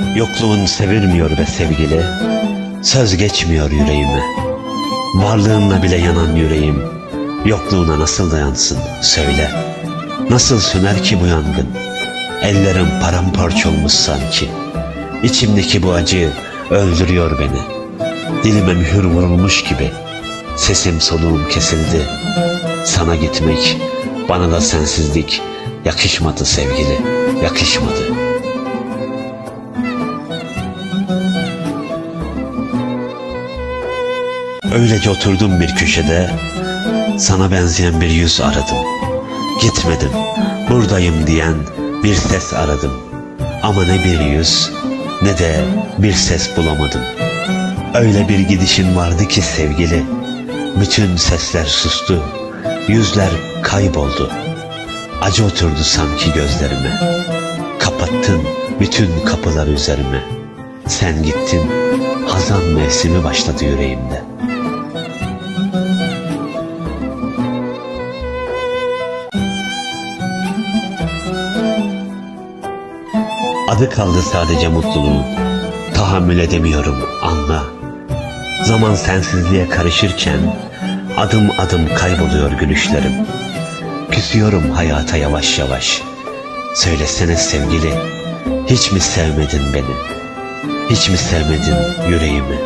Yokluğun sevilmiyor be sevgili Söz geçmiyor yüreğime. Varlığınla bile yanan yüreğim Yokluğuna nasıl dayansın söyle. Nasıl söner ki bu yangın? Ellerim paramparça olmuş sanki. İçimdeki bu acı öldürüyor beni. Dilime mühür vurulmuş gibi Sesim soluğum kesildi. Sana gitmek Bana da sensizlik Yakışmadı sevgili Yakışmadı Öylece oturdum bir köşede Sana benzeyen bir yüz aradım. Gitmedim Buradayım diyen bir ses aradım. Ama ne bir yüz Ne de bir ses bulamadım. Öyle bir gidişin vardı ki sevgili Bütün sesler sustu Yüzler kayboldu. Acı oturdu sanki gözlerime. Kapattın bütün kapılar üzerime. Sen gittin Hazan mevsimi başladı yüreğimde Adı kaldı sadece mutluluğun. Tahammül edemiyorum anla. Zaman sensizliğe karışırken Adım adım kayboluyor gülüşlerim. Küsüyorum hayata yavaş yavaş. Söylesene sevgili Hiç mi sevmedin beni? Hiç mi sevmedin yüreğimi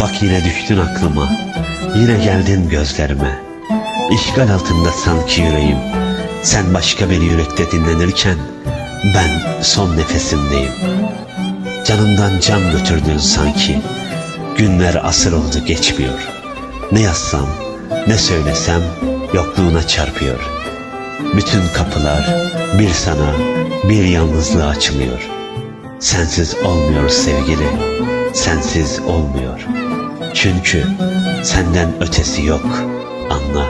Bak yine düştün aklıma. Yine geldin gözlerime. İşgal altında sanki yüreğim. Sen başka bir yürekte dinlenirken Ben son nefesimdeyim. Canımdan can götürdün sanki. Günler asır oldu geçmiyor. Ne yazsam ne söylesem Yokluğuna çarpıyor. Bütün kapılar bir sana Bir yalnızlığa açılıyor Sensiz olmuyor sevgili Sensiz olmuyor. Çünkü senden ötesi yok. Anla